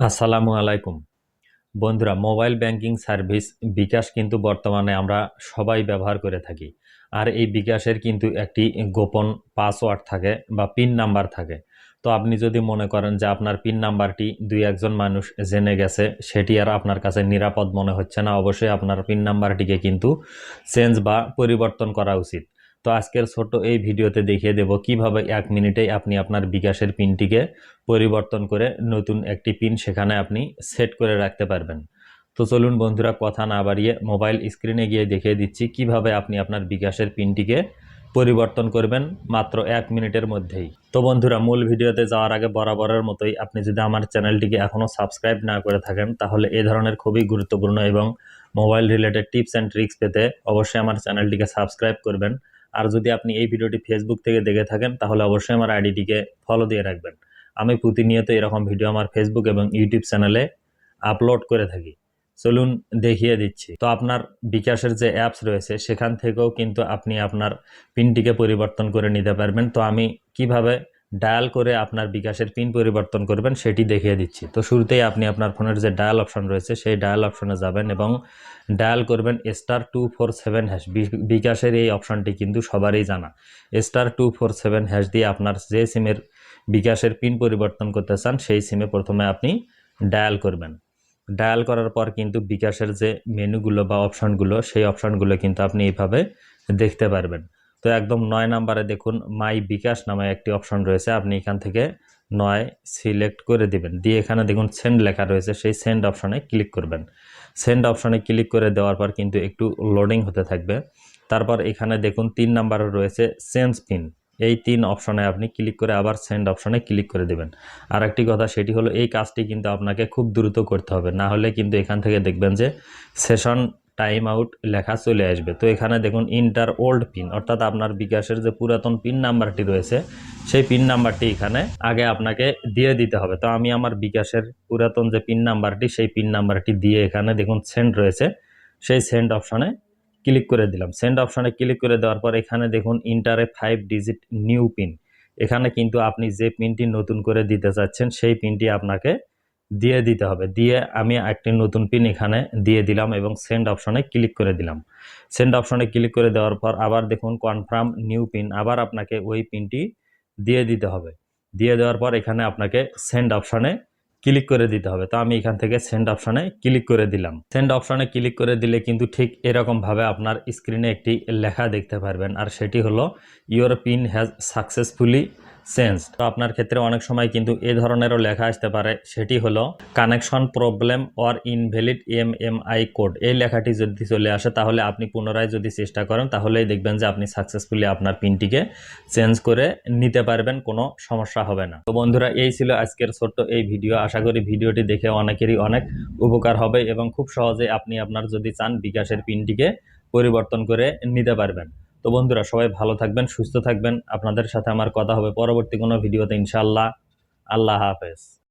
আসসালামু আলাইকুম। বন্ধুরা, মোবাইল ব্যাংকিং সার্ভিস বিকাশ কিন্তু বর্তমানে আমরা সবাই ব্যবহার করে থাকি। আর এই বিকাশের কিন্তু একটি গোপন পাসওয়ার্ড থাকে বা পিন নাম্বার থাকে। তো আপনি যদি মনে করেন যে আপনার পিন নাম্বারটি দুই একজন মানুষ জেনে গেছে, সেটি আর আপনার কাছে নিরাপদ মনে হচ্ছে না, অবশ্যই আপনার পিন নাম্বারটিকে কিন্তু চেঞ্জ বা পরিবর্তন করা উচিত। তো আজকের ছোট এই ভিডিওতে দেখিয়ে দেব কীভাবে এক মিনিটেই আপনি আপনার বিকাশের পিনটিকে পরিবর্তন করে নতুন একটি পিন সেখানে আপনি সেট করে রাখতে পারবেন। তো চলুন বন্ধুরা, কথা না বাড়িয়ে মোবাইল স্ক্রিনে গিয়ে দেখিয়ে দিচ্ছি কীভাবে আপনি আপনার বিকাশের পিনটিকে পরিবর্তন করবেন মাত্র এক মিনিটের মধ্যেই। তো বন্ধুরা, মূল ভিডিওতে যাওয়ার আগে বরাবরের মতোই আপনি যদি আমার চ্যানেলটিকে এখনও সাবস্ক্রাইব না করে থাকেন, তাহলে এ ধরনের খুবই গুরুত্বপূর্ণ এবং mobile related tips and tricks পেতে অবশ্যই আমার চ্যানেলটিকে সাবস্ক্রাইব করবেন। আর যদি আপনি এই ভিডিওটি ফেসবুক থেকে দেখে থাকেন, তাহলে অবশ্যই আমার আইডিটিকে ফলো দিয়ে রাখবেন। আমি প্রতিনিয়ত এরকম ভিডিও আমার ফেসবুক এবং ইউটিউব চ্যানেলে আপলোড করে থাকি। চলুন দেখিয়ে দিচ্ছি। তো আপনার বিকাশের যে অ্যাপস রয়েছে, সেখান থেকেও কিন্তু আপনি আপনার পিনটিকে পরিবর্তন করে নিতে পারবেন। তো আমি কীভাবে ডায়াল করে আপনার বিকাশের পিন পরিবর্তন করবেন, সেটি দেখিয়ে দিচ্ছি। তো শুরুতেই আপনি আপনার ফোনের যে ডায়াল অপশন রয়েছে, সেই ডায়াল অপশনে যাবেন এবং ডায়াল করবেন star two four seven hash বিকাশের এই অপশনটি কিন্তু সবারই জানা। Star two four seven hash দিয়ে আপনার যে সিমের বিকাশের পিন পরিবর্তন করতে চান, সেই সিমে প্রথমে আপনি ডায়াল করবেন। ডায়াল করার পর কিন্তু বিকাশের যে মেনুগুলো বা অপশানগুলো, সেই অপশানগুলো কিন্তু আপনি এইভাবে দেখতে পারবেন। তো একদম নয় নাম্বারে দেখুন মাই বিকাশ নামে একটি অপশন রয়েছে। আপনি এখান থেকে নয় সিলেক্ট করে দিবেন। দিয়ে এখানে দেখুন সেন্ড লেখা রয়েছে। সেই সেন্ড অপশনে ক্লিক করবেন। সেন্ড অপশনে ক্লিক করে দেওয়ার পর কিন্তু একটু লোডিং হতে থাকবে। তারপর এখানে দেখুন তিন নাম্বারে রয়েছে সেন্স পিন। এই তিন অপশনে আপনি ক্লিক করে আবার সেন্ড অপশনে ক্লিক করে দেবেন। আর একটি কথা সেটি হলো, এই কাজটি কিন্তু আপনাকে খুব দ্রুত করতে হবে। না হলে কিন্তু এখান থেকে দেখবেন যে সেশন টাইম আউট লেখা চলে আসবে। তো এখানে দেখুন ইন্টার ওল্ড পিন অর্থাৎ আপনার বিকাশের যে পুরাতন পিন নাম্বারটি রয়েছে, সেই পিন নাম্বারটি এখানে আগে আপনাকে দিয়ে দিতে হবে। তো আমি আমার বিকাশের পুরাতন যে পিন নাম্বারটি সেই পিন নাম্বারটি দিয়ে এখানে দেখুন সেন্ড রয়েছে। সেই সেন্ড অপশানে ক্লিক করে দিলাম। সেন্ড অপশানে ক্লিক করে দেওয়ার পর এখানে দেখুন ইন্টারে ফাইভ ডিজিট নিউ পিন এখানে কিন্তু আপনি যে পিনটি নতুন করে দিতে চাচ্ছেন, সেই পিনটি আপনাকে দিয়ে দিতে হবে। দিয়ে আমি একটি নতুন পিন এখানে দিয়ে দিলাম এবং সেন্ড অপশনে ক্লিক করে দিলাম। সেন্ড অপশনে ক্লিক করে দেওয়ার পর আবার দেখুন কনফার্ম নিউ পিন আবার আপনাকে ওই পিনটি দিয়ে দিতে হবে। দিয়ে দেওয়ার পর এখানে আপনাকে সেন্ড অপশনে ক্লিক করে দিতে হবে। তো আমি এখান থেকে সেন্ড অপশনে ক্লিক করে দিলাম। সেন্ড অপশনে ক্লিক করে দিলে কিন্তু ঠিক এরকমভাবে আপনার স্ক্রিনে একটি লেখা দেখতে পারবেন। আর সেটি হলো your pin has successfully sent. তো আপনার ক্ষেত্রে অনেক সময় কিন্তু এ ধরনেরও লেখা আসতে পারে। সেটি হলো, connection problem or invalid M M I code. এই লেখাটি যদি চলে আসে, তাহলে আপনি পুনরায় যদি চেষ্টা করেন, তাহলেই দেখবেন যে আপনি সাকসেসফুলি আপনার পিনটিকে চেঞ্জ করে নিতে পারবেন, কোনো সমস্যা হবে না। তো বন্ধুরা, এই ছিল আজকের ছোট্ট এই ভিডিও। আশা করি ভিডিওটি দেখে অনেকেরই অনেক উপকার হবে এবং খুব সহজে আপনি আপনার যদি চান বিকাশের পিনটিকে পরিবর্তন করে নিতে পারবেন। তো বন্ধুরা, সবাই ভালো থাকবেন, সুস্থ থাকবেন। আপনাদের সাথে আমার কথা হবে পরবর্তী কোনো ভিডিওতে ইনশাল্লাহ আল্লাহ হাফেজ।